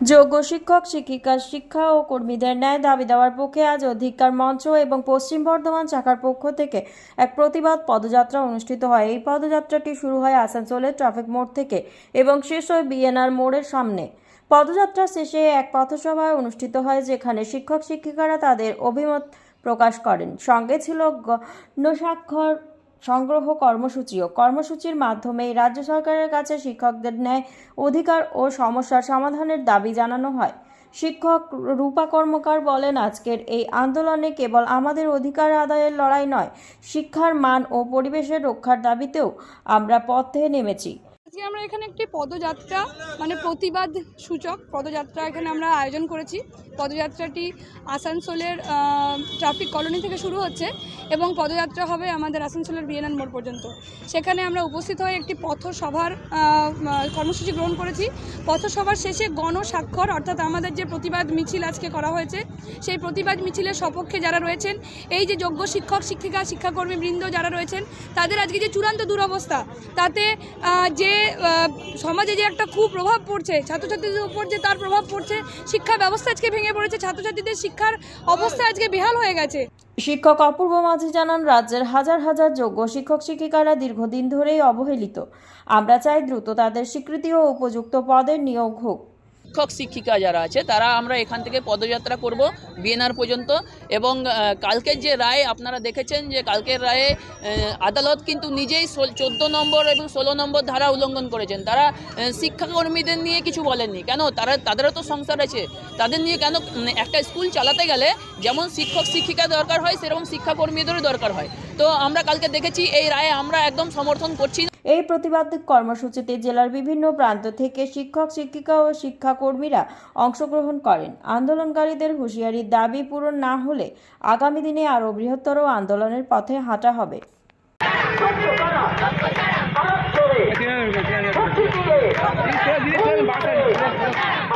যোগ্য শিক্ষক, শিক্ষিকা, শিক্ষা ও কর্মীদের ন্যায় দাবি দেওয়ার পক্ষে আজ অধিকার মঞ্চ এবং পশ্চিম বর্ধমান শাখার পক্ষ থেকে এক প্রতিবাদ পদযাত্রা অনুষ্ঠিত হয়। এই পদযাত্রাটি শুরু হয় আসানসোলের ট্রাফিক মোড় থেকে এবং শেষ হয় বিএনআর মোড়ের সামনে। পদযাত্রা শেষে এক পথসভায় অনুষ্ঠিত হয় যেখানে শিক্ষক, শিক্ষিকারা তাদের অভিমত প্রকাশ করেন। সঙ্গে ছিল গণস্বাক্ষর সংগ্রহ কর্মসূচিও। কর্মসূচির মাধ্যমে রাজ্য সরকারের কাছে শিক্ষকদের ন্যায় অধিকার ও সমস্যার সমাধানের দাবি জানানো হয়। শিক্ষক রূপা কর্মকার বলেন, আজকের এই আন্দোলনে কেবল আমাদের অধিকার আদায়ের লড়াই নয়, শিক্ষার মান ও পরিবেশের রক্ষার দাবিতেও আমরা পথে নেমেছি। আজকে আমরা এখানে একটি পদযাত্রা মানে প্রতিবাদ সূচক পদযাত্রা এখানে আমরা আয়োজন করেছি। পদযাত্রাটি আসানসোলের ট্রাফিক কলোনি থেকে শুরু হচ্ছে এবং পদযাত্রা হবে আমাদের আসানসোলের বিএনএন মোড় পর্যন্ত। সেখানে আমরা উপস্থিত হয়ে একটি পথসভার কর্মসূচি গ্রহণ করেছি। পথসভার শেষে গণস্বাক্ষর অর্থাৎ আমাদের যে প্রতিবাদ মিছিল আজকে করা হয়েছে, সেই প্রতিবাদ মিছিলের সপক্ষে যারা রয়েছেন, এই যে যোগ্য শিক্ষক, শিক্ষিকা শিক্ষাকর্মী বৃন্দ যারা রয়েছেন, তাদের আজকে যে চূড়ান্ত দুরবস্থা, তাতে যে সমাজে যে একটা খুব প্রভাব পড়ছে, ছাত্রছাত্রীদের উপর যে তার প্রভাব পড়ছে, শিক্ষা ব্যবস্থা আজকে ভেঙে পড়েছে, ছাত্রছাত্রীদের শিক্ষার অবস্থা আজকে বিহাল হয়ে গেছে। শিক্ষক অপূর্ব মাঝি জানান, রাজ্যের হাজার হাজার যোগ্য শিক্ষক শিক্ষিকারা দীর্ঘদিন ধরেই অবহেলিত। আমরা চাই দ্রুত তাদের স্বীকৃতি ও উপযুক্ত পদের নিয়োগ হোক। শিক্ষক, শিক্ষিকা যারা আছে, তারা আমরা এখান থেকে পদযাত্রা করব বিএনআর পর্যন্ত। এবং কালকের যে রায় আপনারা দেখেছেন যে কালকের রায়ে আদালত কিন্তু নিজেই চোদ্দ নম্বর এবং ষোলো নম্বর ধারা উল্লঙ্ঘন করেছেন। তারা শিক্ষাকর্মীদের নিয়ে কিছু বলেননি। কেন? তারা, তাদেরও তো সংসার আছে। তাদের নিয়ে কেন? একটা স্কুল চালাতে গেলে যেমন শিক্ষক, শিক্ষিকা দরকার হয়, সেরকম শিক্ষাকর্মীদেরও দরকার হয়। তো আমরা কালকে দেখেছি এই রায়ে আমরা একদম সমর্থন করছি। এই প্রতিবাদ কর্মসূচিতে জেলার বিভিন্ন প্রান্ত থেকে শিক্ষক শিক্ষিকা ও শিক্ষাকর্মীরা অংশগ্রহণ করেন। আন্দোলনকারীদের হুঁশিয়ারির দাবি পূরণ না হলে আগামী দিনে আরও বৃহত্তর আন্দোলনের পথে হাঁটা হবে।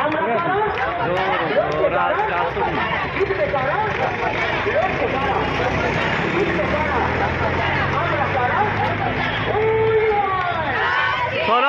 আমরা